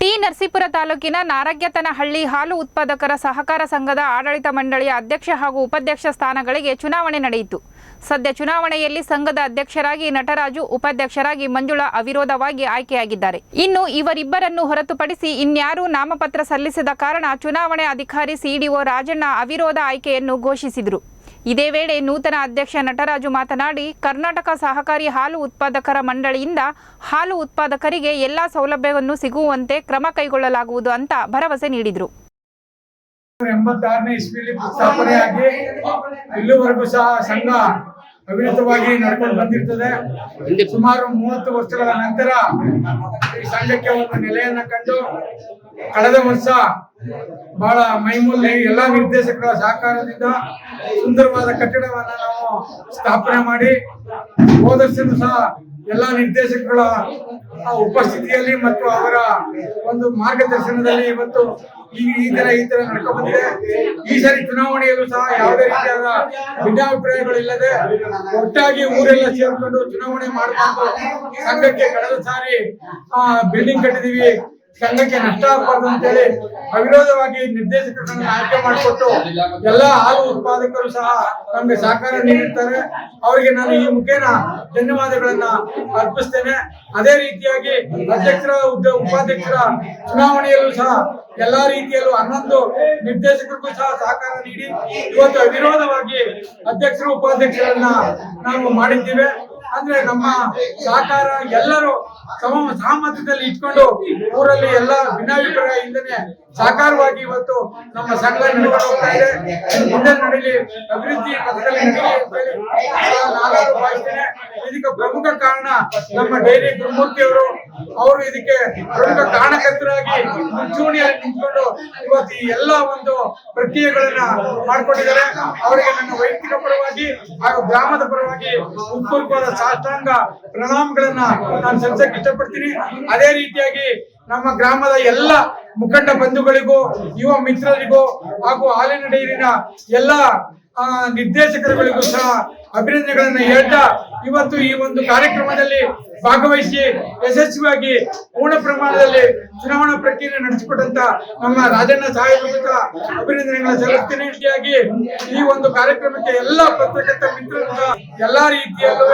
T Narasipura ತಾಲೂಕಿನ ನಾರಗ್ಯತನಹಳ್ಳಿ ಹಾಲು ಉತ್ಪಾದಕರ ಸಹಕಾರ ಸಂಘದ ಆಡಳಿತ ಮಂಡಳಿಯ ಅಧ್ಯಕ್ಷ ಹಾಗೂ ಉಪಾಧ್ಯಕ್ಷ ಸ್ಥಾನಗಳಿಗೆ ಚುನಾವಣೆ ನಡೆಯಿತು. ಸದ್ಯ ಚುನಾವಣೆಯಲ್ಲಿ ಸಂಘದ ಅಧ್ಯಕ್ಷರಾಗಿ ನಟರಾಜು, ಉಪಾಧ್ಯಕ್ಷರಾಗಿ ಮಂಜುಳಾ ಅವಿರೋಧವಾಗಿ ಆಯ್ಕೆಯಾಗಿದ್ದಾರೆ. ಇನ್ನು ಇವರಿಬ್ಬರನ್ನು ಹೊರತುಪಡಿಸಿ ಇನ್ಯಾರೂ ನಾಮಪತ್ರ ಸಲ್ಲಿಸದ ಕಾರಣ ಚುನಾವಣೆ ಅಧಿಕಾರಿ ಸಿಡಿಒ ರಾಜಣ್ಣ ಅವಿರೋಧ ಆಯ್ಕೆಯನ್ನು ಘೋಷಿಸಿದರು. ಇದೇ ವೇಳೆ ನೂತನ ಅಧ್ಯಕ್ಷ ನಟರಾಜು ಮಾತನಾಡಿ, ಕರ್ನಾಟಕ ಸಹಕಾರಿ ಹಾಲು ಉತ್ಪಾದಕರ ಮಂಡಳಿಯಿಂದ ಹಾಲು ಉತ್ಪಾದಕರಿಗೆ ಎಲ್ಲಾ ಸೌಲಭ್ಯವನ್ನು ಸಿಗುವಂತೆ ಕ್ರಮ ಕೈಗೊಳ್ಳಲಾಗುವುದು ಅಂತ ಭರವಸೆ ನೀಡಿದರು. ಎಂಬತ್ತಾರನೇ ಇಸ್ವಿಲಿ ಸ್ಥಾಪನೆಯಾಗಿ ಇಲ್ಲಿವರೆಗೂ ಸಹ ಸಂಘ ಅವಿರತವಾಗಿ ನಡ್ಕೊಂಡು ಬಂದಿರ್ತದೆ. ಸುಮಾರು ಮೂವತ್ತು ವರ್ಷಗಳ ನಂತರ ಈ ಸಂಘಕ್ಕೆ ಒಂದು ನೆಲೆಯನ್ನ ಕಂಡು, ಕಳೆದ ವರ್ಷ ಬಹಳ ಮೈಮೂಲ್ಯ ಎಲ್ಲಾ ನಿರ್ದೇಶಕರ ಸಹಕಾರದಿಂದ ಸುಂದರವಾದ ಕಟ್ಟಡವನ್ನ ನಾವು ಸ್ಥಾಪನೆ ಮಾಡಿ ಹೋದ ಸಹ ಎಲ್ಲಾ ನಿರ್ದೇಶಕಗಳ ಉಪಸ್ಥಿತಿಯಲ್ಲಿ ಮತ್ತು ಅವರ ಒಂದು ಮಾರ್ಗದರ್ಶನದಲ್ಲಿ ಇವತ್ತು ಈ ಈ ತರ ಈ ತರ ನಡ್ಕೊಂಡಿದೆ ಈ ಸಾರಿ ಚುನಾವಣೆಯಲ್ಲೂ ಸಹ ಯಾವುದೇ ರೀತಿಯಾದ ಭಿನ್ನಾಭಿಪ್ರಾಯಗಳಿಲ್ಲದೆ ಒಟ್ಟಾಗಿ ಊರೆಲ್ಲ ಸೇರ್ಕೊಂಡು ಚುನಾವಣೆ ಮಾಡ್ಕೊಂಡು ಸಂಘಕ್ಕೆ ಕಳೆದ ಸಾರಿ ಬಿಲ್ಡಿಂಗ್ ಕಟ್ಟಿದೀವಿ. ಸಂಘಕ್ಕೆ ನಷ್ಟ ಆಗಬಾರ್ದು ಅಂತೇಳಿ ಅವಿರೋಧವಾಗಿ ನಿರ್ದೇಶಕರನ್ನು ಆಯ್ಕೆ ಮಾಡಿಕೊಟ್ಟು ಎಲ್ಲಾ ಹಾಲು ಉತ್ಪಾದಕರು ಸಹ ನಮಗೆ ಸಹಕಾರ ನೀಡಿರ್ತಾರೆ. ಅವರಿಗೆ ನಾನು ಈ ಮುಖೇನ ಧನ್ಯವಾದಗಳನ್ನ ಅರ್ಪಿಸ್ತೇನೆ. ಅದೇ ರೀತಿಯಾಗಿ ಅಧ್ಯಕ್ಷರ ಉಪಾಧ್ಯಕ್ಷರ ಚುನಾವಣೆಯಲ್ಲೂ ಸಹ ಎಲ್ಲಾ ರೀತಿಯಲ್ಲೂ ಹನ್ನೊಂದು ನಿರ್ದೇಶಕರಿಗೂ ಸಹ ಸಹಕಾರ ನೀಡಿ ಇವತ್ತು ಅವಿರೋಧವಾಗಿ ಅಧ್ಯಕ್ಷರು ಉಪಾಧ್ಯಕ್ಷರನ್ನ ನಾವು ಮಾಡಿದ್ದೇವೆ. ಅಂದ್ರೆ ನಮ್ಮ ಸಹಕಾರ ಎಲ್ಲರೂ ಸಮ ಸಹಮತದಲ್ಲಿ ಇಟ್ಕೊಂಡು ಊರಲ್ಲಿ ಎಲ್ಲ ಭಿನ್ನಾಭಿಪ್ರಾಯದಿಂದನೇ ಸಾಕಾರವಾಗಿ ಇವತ್ತು ನಮ್ಮ ಸಂಘ ನಡ್ಕೊಂಡು ಇದೆ. ಮುಂದೆ ನಡೀಲಿ ಅಭಿವೃದ್ಧಿ ಪಥದಲ್ಲಿ ಇದಕ್ಕೆ ಪ್ರಮುಖ ಕಾರಣ ನಮ್ಮ ಡೈರಿ ಗುರುಮೂರ್ತಿ ಅವರು. ಅವರು ಇದಕ್ಕೆ ಪ್ರಮುಖ ಕಾರಣಕರ್ತರಾಗಿ ಮುಂಚೂಣಿಯಲ್ಲಿ ನಿಂತ್ಕೊಂಡು ಇವತ್ತು ಈ ಎಲ್ಲ ಒಂದು ಪ್ರಕ್ರಿಯೆಗಳನ್ನ ಮಾಡ್ಕೊಂಡಿದ್ದಾರೆ. ಅವರಿಗೆ ನನ್ನ ವೈಯಕ್ತಿಕ ಪರವಾಗಿ ಹಾಗೂ ಗ್ರಾಮದ ಪರವಾಗಿ ಉತ್ಪೂರ್ವವಾದ ಸಾಷ್ಟಾಂಗ ಪ್ರಣಾಮಗಳನ್ನ ನಾನು ಸಲ್ಲಿಸಕ್ಕೆ ಇಷ್ಟಪಡ್ತೀನಿ. ಅದೇ ರೀತಿಯಾಗಿ ನಮ್ಮ ಗ್ರಾಮದ ಎಲ್ಲ ಮುಖಂಡ ಬಂಧುಗಳಿಗೂ, ಯುವ ಮಿತ್ರರಿಗೂ ಹಾಗೂ ಹಾಲಿನ ಡೈರಿನ ಎಲ್ಲ ನಿರ್ದೇಶಕರುಗಳಿಗೂ ಸಹ ಅಭಿನಂದನೆಗಳನ್ನು ಹೇಳ್ತಾ ಇವತ್ತು ಈ ಒಂದು ಕಾರ್ಯಕ್ರಮದಲ್ಲಿ ಭಾಗವಹಿಸಿ ಯಶಸ್ವಿಯಾಗಿ ಪೂರ್ಣ ಪ್ರಮಾಣದಲ್ಲಿ ಚುನಾವಣಾ ಪ್ರಕ್ರಿಯೆ ನಡೆಸಿಕೊಟ್ಟಂತ ನಮ್ಮ ರಾಜಣ್ಣ ಸಾಹೇಬ್ ಅಭಿನಂದನೆಗಳ ಸಲ್ಲಿಸ್ತೇನೆ. ಈ ಒಂದು ಕಾರ್ಯಕ್ರಮಕ್ಕೆ ಎಲ್ಲ ಪತ್ರಕರ್ತ ಮಿತ್ರರು ಎಲ್ಲಾ ರೀತಿಯಲ್ಲೂ